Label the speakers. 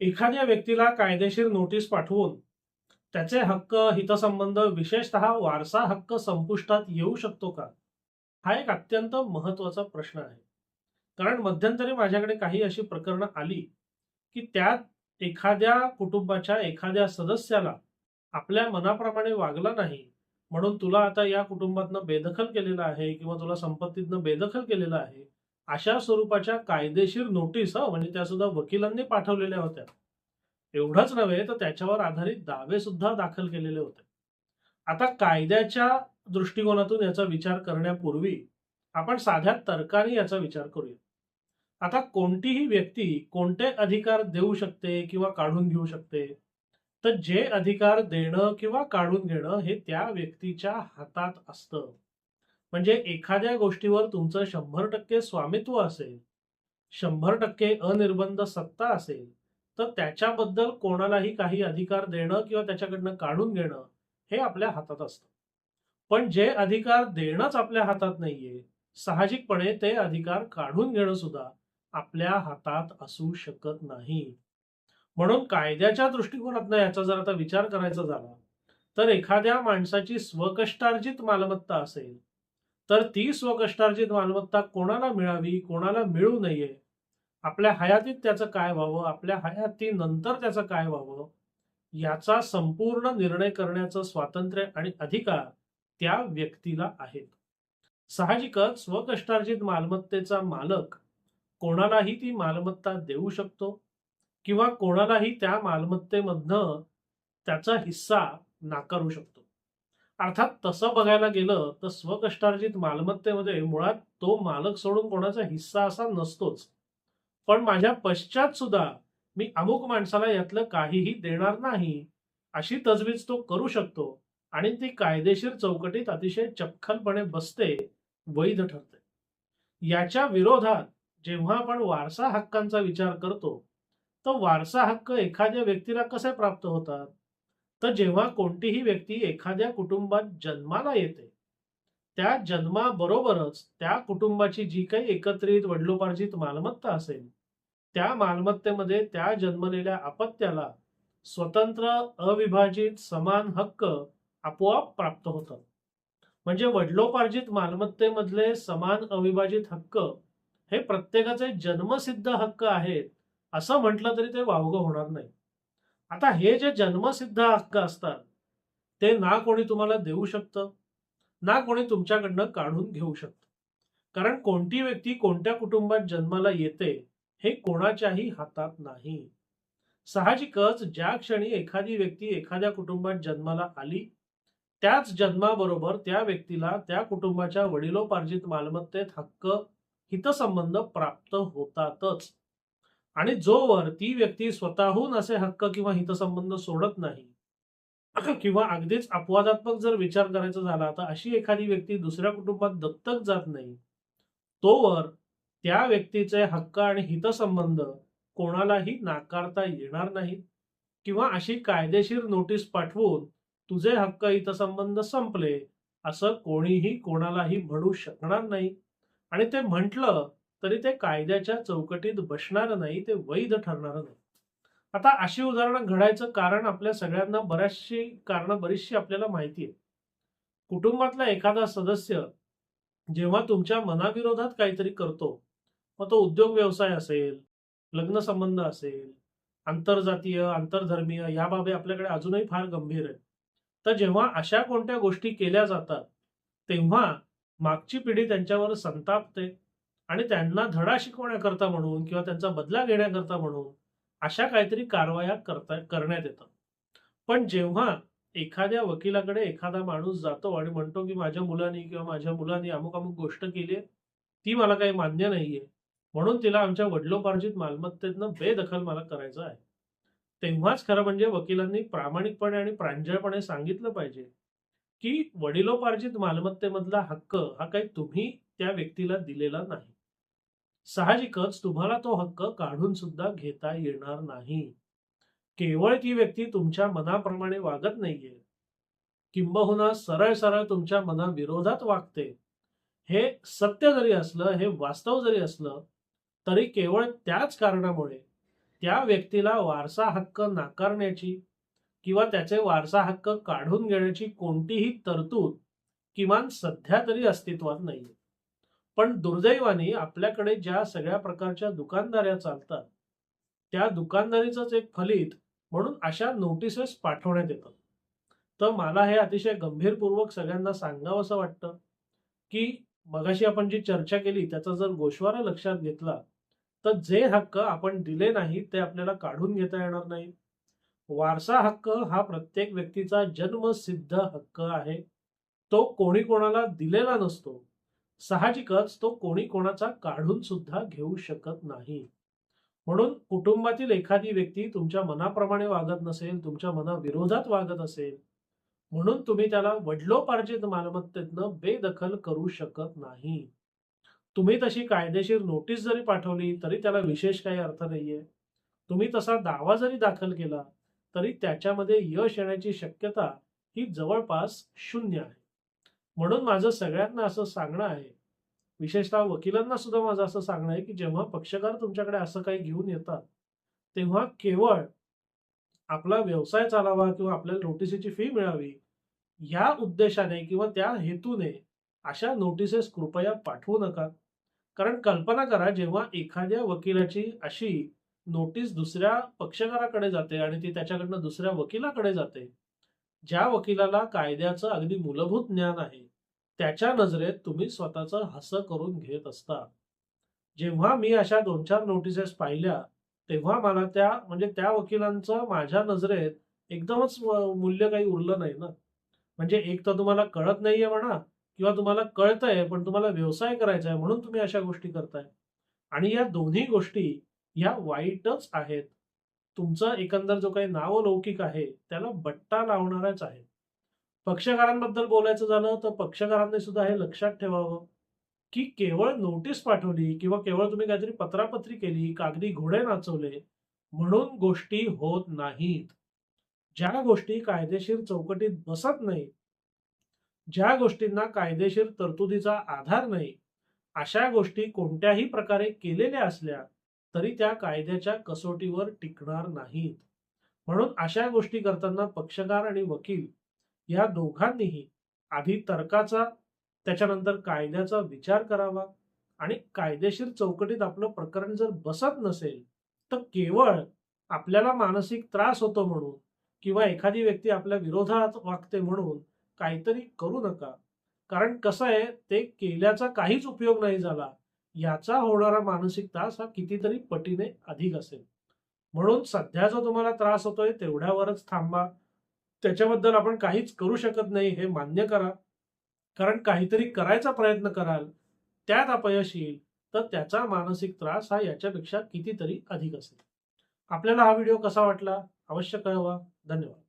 Speaker 1: एखाद्या व्यक्तीला कायदेशीर नोटीस पाठवून त्याचे हक्क हितसंबंध विशेषतः वारसा हक्क संपुष्टात येऊ शकतो का? हा एक अत्यंत महत्त्वाचा प्रश्न आहे. कारण मध्यंतरी माझ्याकडे काही अशी प्रकरणं आली की त्यात एखाद्या कुटुंबाच्या एखाद्या सदस्याला आपल्या मनाप्रमाणे वागला नाही म्हणून तुला आता या कुटुंबातनं बेदखल केलेलं आहे किंवा तुला संपत्तीतनं बेदखल केलेलं आहे अशा स्वरूपाच्या कायदेशीर नोटीस म्हणजे त्या सुद्धा वकिलांनी पाठवलेल्या होत्या. एवढंच नव्हे तर त्याच्यावर आधारित दावे सुद्धा दाखल केलेले होते. आता कायद्याच्या दृष्टिकोनातून याचा विचार करण्यापूर्वी आपण साध्या तर्काने याचा विचार करूया. आता कोणतीही व्यक्ती कोणते अधिकार देऊ शकते किंवा काढून घेऊ शकते तर जे अधिकार देणं किंवा काढून घेणं हे त्या व्यक्तीच्या हातात असतं. म्हणजे एखाद्या गोष्टीवर तुमचं शंभर टक्के स्वामित्व असेल शंभर टक्के अनिर्बंध सत्ता असेल तर त्याच्याबद्दल कोणालाही काही अधिकार देणं किंवा त्याच्याकडनं काढून घेणं हे आपल्या हातात असतं. पण जे अधिकार देणंच आपल्या हातात नाहीये साहजिकपणे ते अधिकार काढून घेणं सुद्धा आपल्या हातात असू शकत नाही. म्हणून कायद्याच्या दृष्टिकोनातनं याचा जर आता विचार करायचा झाला तर एखाद्या माणसाची स्वकष्टार्जित मालमत्ता असेल तर ती स्वकष्टार्जित मालमत्ता कोणाला मिळावी कोणाला मिळू नये? आपल्या हयातीत त्याचं काय व्हावं? आपल्या हयातीनंतर त्याचं काय व्हावं? याचा संपूर्ण निर्णय करण्याचं स्वातंत्र्य आणि अधिकार त्या व्यक्तीला आहेत. साहजिकच स्वकष्टार्जित मालमत्तेचा मालक कोणालाही ती मालमत्ता देऊ शकतो किंवा कोणालाही त्या मालमत्तेमधनं त्याचा हिस्सा नाकारू शकतो. अर्थात तसं बघायला गेलं तर स्वकष्टार्जित मालमत्तेमध्ये मुळात तो मालक सोडून कोणाचा हिस्सा असा नसतोच. पण माझ्या पश्चात सुद्धा मी अमुक माणसाला यातलं काहीही देणार नाही अशी तजवीज तो करू शकतो आणि ती कायदेशीर चौकटीत अतिशय चपखलपणे बसते वैध ठरते. याच्या विरोधात जेव्हा आपण वारसा हक्कांचा विचार करतो तर वारसा हक्क एखाद्या व्यक्तीला कसे प्राप्त होतात? तर जेव्हा कोणतीही व्यक्ती एखाद्या कुटुंबात जन्माला येते त्या जन्माबरोबरच त्या कुटुंबाची जी काही एकत्रित वडिलोपार्जित मालमत्ता असेल त्या मालमत्तेमध्ये त्या जन्मलेल्या अपत्याला स्वतंत्र अविभाजित समान हक्क आपोआप प्राप्त होतात. म्हणजे वडिलोपार्जित मालमत्तेमधले समान अविभाजित हक्क हे प्रत्येकाचे जन्मसिद्ध हक्क आहेत असं म्हटलं तरी ते वावगं होणार नाही. आता हे जे जन्मसिद्ध हक्क असतात ते ना कोणी तुम्हाला देऊ शकतं ना कोणी तुमच्याकडनं काढून घेऊ शकतं. कारण कोणती व्यक्ती कोणत्या कुटुंबात जन्माला येते हे कोणाच्याही हातात नाही. साहजिकच ज्या क्षणी एखादी व्यक्ती एखाद्या कुटुंबात जन्माला आली त्याच जन्माबरोबर त्या व्यक्तीला त्या कुटुंबाच्या वडिलोपार्जित मालमत्तेत हक्क हितसंबंध प्राप्त होतातच. आणि जोवर ती व्यक्ती स्वतःहून असे हक्क किंवा हितसंबंध सोडत नाही किंवा अगदीच अपवादात्मक जर विचार करायचा झाला तर अशी एखादी व्यक्ती दुसऱ्या कुटुंबात दत्तक जात नाही. तोवर त्या व्यक्तीचे हक्क आणि हितसंबंध कोणालाही नाकारता येणार नाहीत किंवा अशी कायदेशीर नोटीस पाठवून तुझे हक्क हितसंबंध संपले असं कोणीही कोणालाही म्हणू शकणार नाही. आणि ते म्हटलं तरी ते कायद्याच्या चौकटीत बसणार नाही ते वैध ठरणार नाही. आता अशी उदाहरणं घडायचं कारण आपल्या सगळ्यांना बऱ्याचशी कारण बरीचशी आपल्याला माहिती आहे. कुटुंबातला एखादा सदस्य जेव्हा तुमच्या मनाविरोधात काहीतरी करतो मग तो उद्योग व्यवसाय असेल लग्न संबंध असेल आंतरजातीय आंतरधर्मीय या बाबी आपल्याकडे अजूनही फार गंभीर आहे तर जेव्हा अशा कोणत्या गोष्टी केल्या जातात तेव्हा मागची पिढी त्यांच्यावर संतापते आणि त्यांना धडा शिकवण्याकरता म्हणून किंवा त्यांचा बदला घेण्याकरता म्हणून अशा काहीतरी कारवाया करता करण्यात येतात. पण जेव्हा एखाद्या वकिलाकडे एखादा माणूस जातो आणि म्हणतो की माझ्या मुलांनी किंवा माझ्या मुलांनी अमुक अमुक गोष्ट केली आहे ती मला काही मान्य नाहीये म्हणून तिला आमच्या वडिलोपार्जित मालमत्तेतनं बेदखल मला करायचं आहे. तेव्हाच खरं म्हणजे वकिलांनी प्रामाणिकपणे आणि प्रांजळपणे सांगितलं पाहिजे की वडिलोपार्जित मालमत्तेमधला हक्क हा काही तुम्ही त्या व्यक्तीला दिलेला नाही. साहजिकच तुम्हाला तो हक्क काढून सुद्धा घेता येणार नाही. केवळ ती व्यक्ती तुमच्या मनाप्रमाणे वागत नाहीये. किंबहुना सरळ सरळ तुमच्या मनाविरोधात वागते. हे सत्य जरी असलं हे वास्तव जरी असलं तरी केवळ त्याच कारणामुळे त्या व्यक्तीला वारसा हक्क नाकारण्याची किंवा त्याचे वारसा हक्क काढून घेण्याची कोणतीही तरतूद किमान सध्या तरी अस्तित्वात नाहीये. पण दुर्दैवाने आपल्याकडे ज्या सगळ्या प्रकारच्या दुकानदाऱ्या चालतात त्या दुकानदारीचंच एक फलित म्हणून अशा नोटिसेस पाठवण्यात येतात. तर मला हे अतिशय गंभीरपूर्वक सगळ्यांना सांगावं असं वाटतं की मगाशी आपण जी चर्चा केली त्याचा जर गोशवारा लक्षात घेतला तर जे हक्क आपण दिले नाही ते आपल्याला काढून घेता येणार नाही. वारसा हक्क हा प्रत्येक व्यक्तीचा जन्मसिद्ध हक्क आहे. तो कोणी कोणाला दिलेला नसतो. साहजिकच तो कोणी कोणाचा काढून सुद्धा घेऊ शकत नाही. म्हणून कुटुंबातील एखादी व्यक्ती तुमच्या मनाप्रमाणे वागत नसेल तुमच्या मनाविरोधात वागत असेल म्हणून तुम्ही त्याला वडलोपार्जित मालमत्तेतनं बेदखल करू शकत नाही. तुम्ही तशी कायदेशीर नोटीस जरी पाठवली तरी त्याला विशेष काही अर्थ नाहीये. तुम्ही तसा दावा जरी दाखल केला तरी त्याच्यामध्ये यश येण्याची शक्यता ही जवळपास शून्य आहे. म्हणून माझं सगळ्यांना असं सांगणं आहे. विशेषतः वकिलांना सुद्धा माझं असं सांगणं आहे की जेव्हा पक्षकार तुमच्याकडे असं काही घेऊन येतात तेव्हा केवळ आपला व्यवसाय चालावा किंवा आपल्याला नोटिसीची फी मिळावी या उद्देशाने किंवा त्या हेतूने अशा नोटिसेस कृपया पाठवू नका. कारण कल्पना करा जेव्हा एखाद्या वकिलाची अशी नोटीस दुसऱ्या पक्षकाराकडे जाते आणि ती त्याच्याकडनं दुसऱ्या वकिलाकडे जाते ज्या वकिलाला कायद्याचं अगदी मूलभूत ज्ञान आहे त्याच्या नजरेत तुम्ही स्वतःचं हसं करून घेत असता. जेव्हा मी अशा दोन चार नोटिसेस पाहिल्या तेव्हा मला त्या म्हणजे त्या वकिलांचं माझ्या नजरेत एकदमच मूल्य काही उरलं नाही ना. म्हणजे एक तर तुम्हाला कळत नाहीये म्हणा किंवा तुम्हाला कळतंय पण तुम्हाला व्यवसाय करायचा आहे म्हणून तुम्ही अशा गोष्टी करताय. आणि या दोन्ही गोष्टी या वाईटच आहेत. तुमचं एकंदर जो काही नावलौकिक आहे त्याला बट्टा लावणाराच आहे पक्षकारांबद्दल बोलायचं झालं तर पक्षकारांनी सुद्धा हे लक्षात ठेवावं की केवळ नोटीस पाठवली किंवा केवळ तुम्ही काहीतरी पत्रापत्री केली कागदी घोडे नाचवले म्हणून गोष्टी होत नाहीत. ज्या गोष्टी कायदेशीर चौकटीत बसत नाही ज्या गोष्टींना कायदेशीर तरतुदीचा आधार नाही अशा गोष्टी कोणत्याही प्रकारे केलेल्या असल्या तरी त्या कायद्याच्या कसोटीवर टिकणार नाहीत. म्हणून अशा गोष्टी करताना पक्षकार आणि वकील या दोघांनीही आधी तर्काचा त्याच्यानंतर कायद्याचा विचार करावा आणि कायदेशीर चौकटीत आपलं प्रकरण जर बसत नसेल तर केवळ आपल्याला मानसिक त्रास होतो म्हणून किंवा एखादी व्यक्ती आपल्या विरोधात वागते म्हणून काहीतरी करू नका. कारण कसं आहे ते केल्याचा काहीच उपयोग नाही झाला. याचा होणारा मानसिक त्रास हा कितीतरी पटीने अधिक असेल. म्हणून सध्या जो तुम्हाला त्रास होतोय तेवढ्यावरच थांबा. त्याच्याबद्दल आपण काहीच करू शकत नाही हे मान्य करा. कारण काहीतरी करायचा प्रयत्न कराल त्यात अपयश येईल तर त्याचा मानसिक त्रास हा याच्यापेक्षा कितीतरी अधिक असेल. आपल्याला हा व्हिडिओ कसा वाटला? अवश्य कळवा. धन्यवाद.